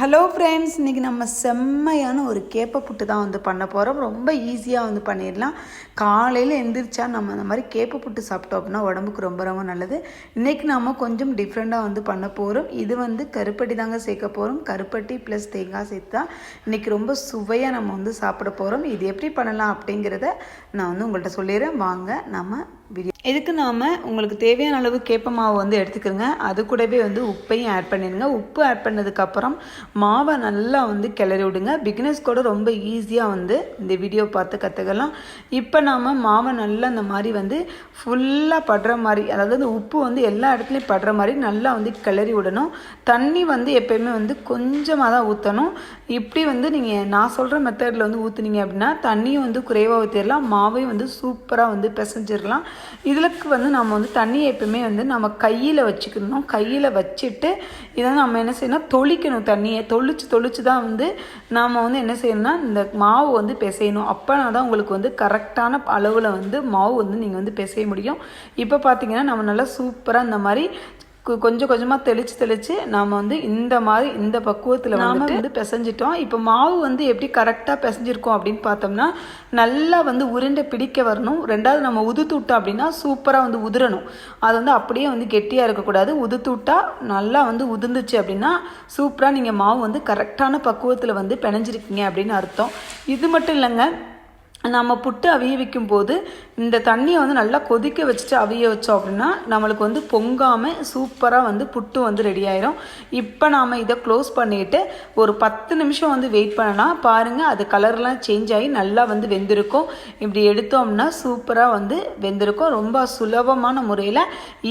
Hello friends இன்றைக்கி நம்ம செம்மையான ஒரு கேப்பை புட்டு தான் வந்து பண்ண போகிறோம் ரொம்ப ஈஸியாக வந்து பண்ணிடலாம். காலையில் எந்திரிச்சா நம்ம அந்த மாதிரி கேப்பை புட்டு சாப்பிட்டோம் அப்படின்னா உடம்புக்கு ரொம்ப ரொம்ப நல்லது. இன்றைக்கி நம்ம கொஞ்சம் டிஃப்ரெண்ட்டாக வந்து பண்ண போகிறோம் இது வந்து கருப்பட்டி தாங்க சேர்க்க போகிறோம் கருப்பட்டி ப்ளஸ் தேங்காய் சேர்த்து தான் இன்றைக்கி ரொம்ப சுவையாக நம்ம வந்து சாப்பிட போகிறோம் இது எப்படி பண்ணலாம் அப்படிங்கிறத நான் வந்து உங்கள்கிட்ட சொல்லிடுறேன். வாங்க நம்ம பிரியாணி. இதுக்கு நாம் உங்களுக்கு தேவையான அளவு கேப்ப மாவு வந்து எடுத்துக்கிறோங்க. அது கூடவே வந்து உப்பையும் ஆட் பண்ணிடுங்க. உப்பு ஆட் பண்ணதுக்கப்புறம் மாவை நல்லா வந்து கிளறி விடுங்க. பிகினர்ஸ் கூட ரொம்ப ஈஸியாக வந்து இந்த வீடியோ பார்த்து கற்றுக்கலாம் இப்போ நாம் மாவை நல்லா இந்த மாதிரி வந்து ஃபுல்லாக படுற மாதிரி அதாவது அந்த உப்பு வந்து எல்லா இடத்துலையும் படுற மாதிரி நல்லா வந்து கிளறி விடணும். தண்ணி வந்து எப்பயுமே வந்து கொஞ்சமாக தான் ஊற்றணும் இப்படி வந்து நீங்கள் நான் சொல்கிற மெத்தடில் வந்து ஊற்றுனீங்க அப்படின்னா தண்ணியும் வந்து குறைவாக ஊற்றிடலாம் மாவையும் வந்து சூப்பராக வந்து பிசைஞ்சிடலாம் இதுலக்கு வந்து நம்ம வந்து தண்ணியை எப்பவுமே வந்து நம்ம கையில் வச்சுக்கணும். கையில் வச்சுட்டு இதை நம்ம என்ன செய்யணும்? தொளிக்கணும் தண்ணியை. தொளிச்சு தொளிச்சு தான் வந்து நாம் வந்து என்ன செய்யணும்னா இந்த மாவு வந்து பிசையணும். அப்போனா தான் உங்களுக்கு வந்து கரெக்டான அளவில் வந்து மாவு வந்து நீங்கள் வந்து பிசைய முடியும். இப்போ பார்த்தீங்கன்னா நம்ம நல்லா சூப்பராக இந்த மாதிரி கொஞ்சம் கொஞ்சமாக தெளித்து தெளித்து நாம் வந்து இந்த மாதிரி இந்த பக்குவத்தில் நாம வந்து பிசைஞ்சிட்டோம். இப்போ மாவு வந்து எப்படி கரெக்டாக பிசைஞ்சிருக்கோம் அப்படின்னு பார்த்தோம்னா நல்லா வந்து உருண்டை பிடிக்க வரணும். ரெண்டாவது நம்ம உதுத்து விட்டோம் அப்படின்னா சூப்பராக வந்து உதிரணும். அது வந்து அப்படியே வந்து கெட்டியாக இருக்கக்கூடாது. உதுத்து விட்டா நல்லா வந்து உதிர்ந்துச்சு அப்படின்னா சூப்பராக நீங்கள் மாவு வந்து கரெக்டான பக்குவத்தில் வந்து பிணைஞ்சிருக்கீங்க அப்படின்னு அர்த்தம். இது மட்டும் இல்லைங்க நம்ம புட்டு அவிய வைக்கும் போது இந்த தண்ணியை வந்து நல்லா கொதிக்க வச்சுட்டு அவிய வச்சோம் அப்படின்னா நம்மளுக்கு வந்து பொங்காமல் சூப்பராக வந்து புட்டு வந்து ரெடி ஆயிரும். இப்போ நாம் இதை க்ளோஸ் பண்ணிவிட்டு ஒரு பத்து நிமிஷம் வந்து வெயிட் பண்ணலாம். பாருங்கள் அது கலர்லாம் சேஞ்ச் ஆகி நல்லா வந்து வெந்திருக்கும். இப்படி எடுத்தோம்னா சூப்பராக வந்து வெந்திருக்கும். ரொம்ப சுலபமான முறையில்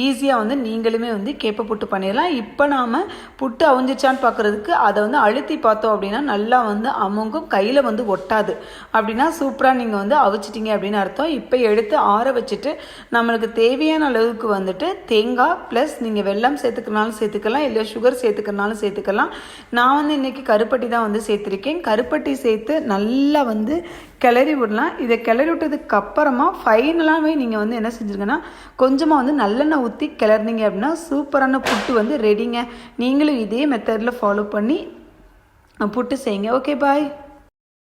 ஈஸியாக வந்து நீங்களுமே வந்து கேப்ப புட்டு பண்ணிடலாம். இப்போ நாம் புட்டு அவிஞ்சிச்சான்னு பார்க்குறதுக்கு அதை வந்து அழுத்தி பார்த்தோம் அப்படின்னா நல்லா வந்து அமுங்கும். கையில் வந்து ஒட்டாது. அப்படின்னா சூப்பராக நீங்கள் வந்து அவிச்சிட்டிங்க அப்படின்னு அர்த்தம். இப்போ எடுத்து ஆற வச்சுட்டு நம்மளுக்கு தேவையான அளவுக்கு வந்துட்டு தேங்காய் ப்ளஸ் நீங்கள் வெல்லம் சேர்த்துக்கனாலும் சேர்த்துக்கலாம் இல்லை சுகர் சேர்த்துக்கனாலும் சேர்த்துக்கலாம். நான் வந்து இன்றைக்கி கருப்பட்டி தான் வந்து சேர்த்துருக்கேன். கருப்பட்டி சேர்த்து நல்லா வந்து கிளறி விடலாம். இதை கிளறி விட்டதுக்கு அப்புறமா ஃபைனலாகவே நீங்கள் வந்து என்ன செஞ்சுருங்கன்னா கொஞ்சமாக வந்து நல்லெண்ணெய் ஊற்றி கிளறினீங்க அப்படின்னா சூப்பரான புட்டு வந்து ரெடிங்க நீங்களும் இதே மெத்தடில் ஃபாலோ பண்ணி புட்டு செய்யுங்க. Okay bye